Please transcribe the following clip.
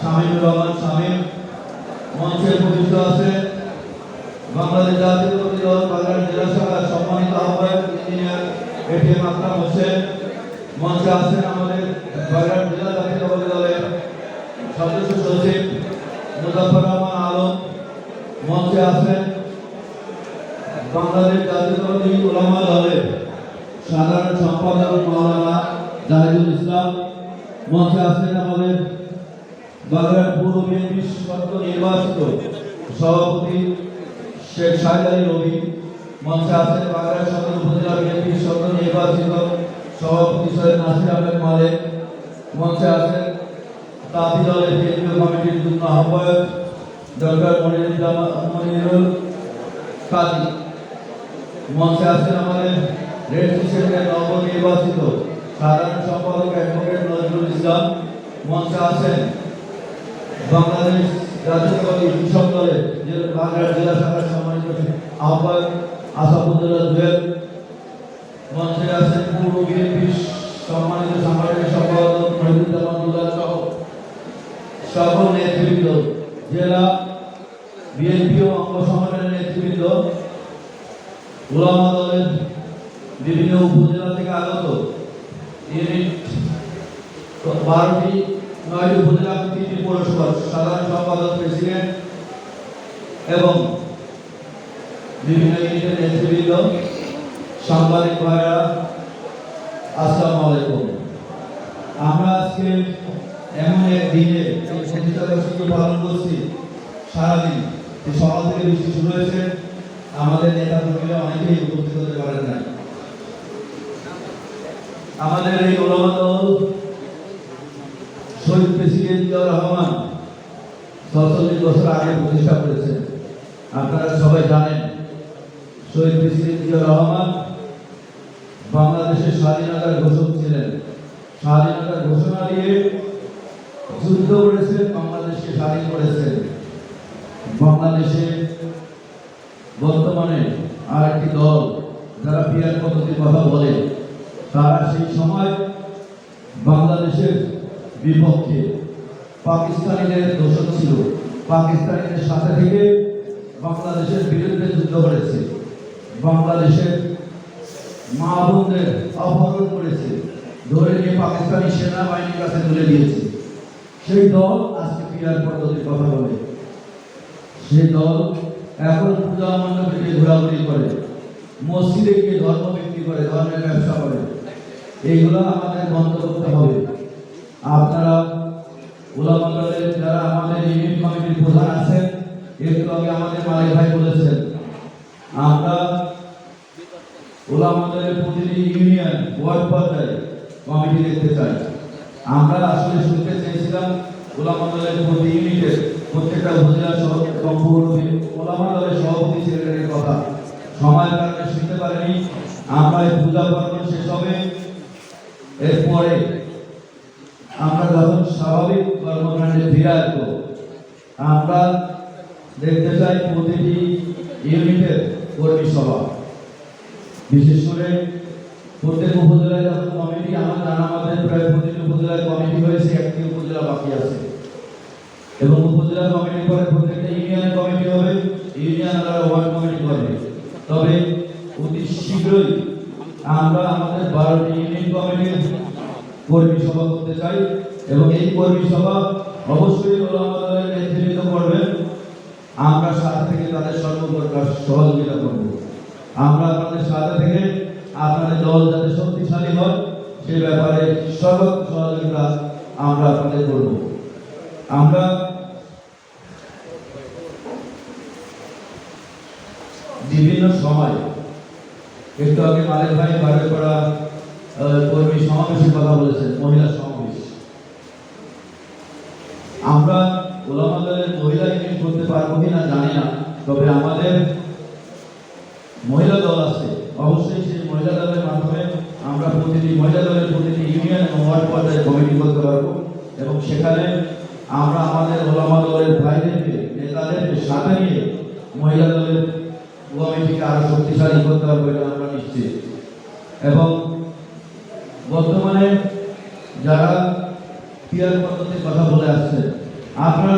শামীমুর রহমান শামীম মঞ্চে উপস্থিত আছে। বাংলাদেশ জাতীয়তাবাদী দল, বাংলাদেশ জেলা শাখার সম্মানিত আহ্বায়ক ইঞ্জিনিয়ার এটিএম আকরাম হোসেন মঞ্চে আছেন আমাদের বাগেরহাট জেলা জাতীয়তাবাদী দলের সদস্য সচিব মুজাফর রহমান আলম। মঞ্চে আছেন বাংলাদেশ জাতীয়তাবাদী ওলামা দলের সাধারণ সম্পাদক মাওলানা জাহিদুল ইসলাম। মঞ্চে আছেন আমাদের বাগেরহাট পৌর বিএনপি সদ্য নির্বাচিত সভাপতি শেখ শাহিদ আলী রবি মঞ্চে আছেন বাগেরহাট সদর উপজেলা বিএনপি সদ্য নির্বাচিত সভাপতি সৈয়দ নাসির আহমেদ মালেক, মঞ্চে আছেন তাঁতি দলের কেন্দ্রীয় কমিটির যুগ্ম আহ্বায়ক ডক্টর মনিরুল কাজী মঞ্চে আছেন আমাদের রেড কিশোরের নবনির্বাচিত সাধারণ সম্পাদক অ্যাডভোকেট নজরুল ইসলাম। মঞ্চে আছেন বাংলাদেশ রাজ্য জাতীয়তাবাদী কৃষক দলের বাগেরহাট জেলা শাখার সম্মানিত আহ্বায়ক আসাদুল্লাহ জুয়েল মঞ্চে আছেন পূর্ব বিএনপি সম্মানিত সাংগঠনিক সম্পাদক মহিদুজ্জামানুল্লাহ সহ সকল নেতৃবৃন্দ, জেলা বিএনপি ও অঙ্গ সংগঠনের নেতৃবৃন্দ ওলামা দলের বিভিন্ন উপজেলা থেকে আগত ইউনিট বারোটি নয়টি উপজেলা তিনটি পৌরসভার সাধারণ সম্পাদক, প্রেসিডেন্ট এবং বিভিন্ন ইউনিটের নেতৃবৃন্দ, সাংবাদিক ভাইরা, আসসালামু আলাইকুম। আমরা আজকে এমন এক দিনে প্রতিষ্ঠাবার্ষিকী পালন করছি। সারাদিন সকাল থেকে বৃষ্টি শুরু হয়েছে। আমাদের নেতা কর্মীরা অনেকেই উপস্থিত হতে পারেন নাই। আমাদের এই ওলামা দল শহীদ প্রেসিডেন্ট জিয়াউর রহমান সতচল্লিশ বছর আগে প্রতিষ্ঠা করেছেন। আপনারা সবাই জানেন, শহীদ প্রেসিডেন্ট রহমান বাংলাদেশের স্বাধীনতার ঘোষক ছিলেন। স্বাধীনতার ঘোষণা দিয়ে যুদ্ধ করেছেন, বাংলাদেশকে স্বাধীন করেছেন। বাংলাদেশে বর্তমানে আর একটি দল, যারা পিয়ার পদ্ধতির কথা বলে, তারা সেই সময় বাংলাদেশের বিপক্ষে পাকিস্তানিদের দোষক ছিল। পাকিস্তানিদের সাথে থেকে বাংলাদেশের বিরুদ্ধে যুদ্ধ করেছে। বাংলাদেশের মা বোনদের অপহরণ করেছে। ধরে নিয়ে পাকিস্তানি সেনাবাহিনীর কাছে তুলে দিয়েছে। সেই দল আজকে পিয়ার পদ্ধতির কথা বলে। সেই দল এখন পূজা মণ্ডপে গিয়ে ঘোরাঘুরি করে। মসজিদে গিয়ে ধর্ম বিক্রি করে, ধর্মের ব্যবসা করে। এইগুলো আমাদের বন্ধ করতে হবে আপনারা ওলামন্ডলের যারা আমাদের ইউনিট কমিটির প্রধান আছেন একটু আগে আমাদের মালিক ভাই বলেছেন আমরা ওলামন্ডলের প্রতিটি ইউনিয়ন, ওয়ার্ড পর্যায়ে কমিটি দেখতে চাই আমরা আসলে শুনতে চেয়েছিলাম ওলামন্ডলের প্রতি ইউনিটের প্রত্যেকটা উপজেলা সভাপতি ওলামা দলের সভাপতি সেক্রেটারির কথা। সময়ের কারণে শুনতে পারেনি। আমরা এই পূজা পার্বণ শেষ হবে। এরপরে আমরা যখন স্বাভাবিক কর্মকাণ্ডে ফিরে আসব, আমরা দেখতে চাই প্রতিটি ইউনিটের কর্মী সভা। বিশেষ করে প্রত্যেক উপজেলায় যখন কমিটি, আমার জানা মতে প্রায় প্রতিটি উপজেলায় কমিটি হয়েছে, একটি উপজেলা বাকি আছে। এবং উপজেলা কমিটি পরে প্রত্যেকটা ইউনিয়ন কমিটি হবে, ইউনিয়ন আর ওয়ার্ড কমিটি করবে। তবে অতি শীঘ্রই আমরা আমাদের বারোটি ইউনিয়ন কমিটির কর্মী সভা করতে চাই, এবং এই কর্মী সভা অবশ্যই ওলামা দলের নেতৃত্ব করবেন। আমরা সাথে থেকে তাদের সর্বপ্রকার সহযোগিতা করব। আমরা আপনাদের সাথে থেকে আপনাদের দল যাতে শক্তিশালী হয়, সে ব্যাপারে সর্ব সহযোগিতা আমরা আপনাদের করব। আমরা বিভিন্ন সময় একটু আগে মালিক ভাই বাইরে করা কর্মী সমাবেশের কথা বলেছেন, মহিলা সমাবেশ। আমরা ওলামা মহিলা ইউনিট করতে পারব কিনা জানি না, তবে আমাদের মহিলা দল আছে, অবশ্যই সেই মহিলা দলের মাধ্যমে আমরা প্রতিটি মহিলা দলের প্রতিটি ইউনিয়ন এবং ওয়ার্ড পর্যায়ে কমিটি করতে পারব। এবং সেখানে আমরা আমাদের ওলামা দলের ভাইদেরকে, নেতাদেরকে সাথে নিয়ে মহিলা দলের কমিটিকে আরও শক্তিশালী করতে পারব এটা আমরা নিশ্চিত। এবং বর্তমানে যারা পিয়ার পদ্ধতির কথা বলে আসছে, আপনারা